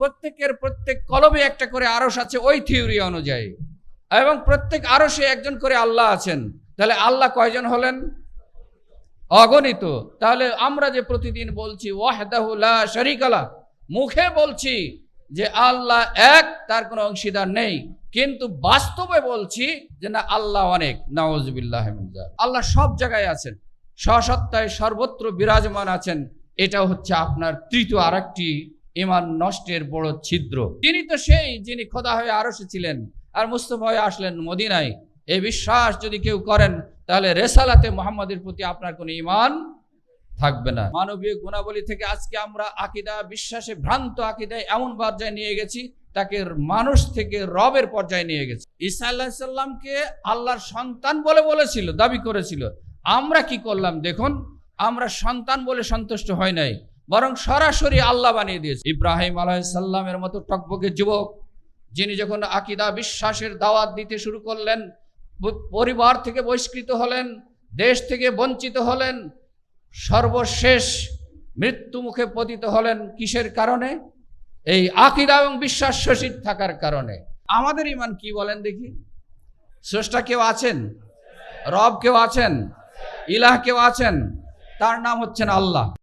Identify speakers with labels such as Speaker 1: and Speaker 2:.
Speaker 1: প্রত্যেকের প্রত্যেক কলমে একটা করে আরস আছে ওই থিওরি অনুযায়ী। এবং প্রত্যেক আরসে একজন করে আল্লাহ আছেন। তাহলে আল্লাহ কয়জন হলেন? অগণিত। তাহলে আমরা যে প্রতিদিন বলছি ওয়াহদাহুল্লাহ শরিকালা মুখে বলছি যে আল্লাহ এক, তার কোনো অংশীদার নেই। কিন্তু বাস্তবে বলছি যে না, আল্লাহ অনেক। নওয়াজবিল্লাহ আল্লাহ সব জায়গায় আছেন। সসত্তায় সর্বত্র বিরাজমান আছেন। এটা হচ্ছে আপনার তৃতীয় আরেকটি ইমান নষ্টের বড় ছিদ্র। তিনি তো সেই যিনি খোদা হয়ে আরসে ছিলেন আর মুস্তফা হয়ে আসলেন মদিনায়। এই বিশ্বাস যদি কেউ করেন, তাহলে রেসালাতে মোহাম্মদের প্রতি আপনার কোনো ইমান থাকবে না। মানবীয় গুণাবলী থেকে আজকে আমরা আকিদা, বিশ্বাসে ভ্রান্ত আকিদায় এমন পর্যায়ে নিয়ে গেছি, তাকে মানুষ থেকে রবের পর্যায়ে নিয়ে গেছি। ঈসা আল্লাহ সাল্লামকে আল্লাহর সন্তান বলে বলেছিল, দাবি করেছিল। আমরা কি করলাম? দেখুন, আমরা সন্তান বলে সন্তুষ্ট হয় নাই। বরং সরাসরি আল্লাহ বানিয়ে দিয়েছে। ইব্রাহিম আলাইসাল্লামের মতো টকবকে যুবক, যিনি যখন আকিদা বিশ্বাসের দাওয়াত দিতে শুরু করলেন পরিবার থেকে বহিষ্কৃত হলেন, দেশ থেকে বঞ্চিত হলেন, সর্বশেষ মৃত্যু মুখে পতিত হলেন কিসের কারণে? এই আকিদা এবং বিশ্বাস শোষিত থাকার কারণে। আমাদের ইমান কি বলেন দেখি? স্রষ্টা কেউ আছেন? রব কেউ আছেন? ইলাহ কেউ আছেন? তার নাম হচ্ছেন আল্লাহ।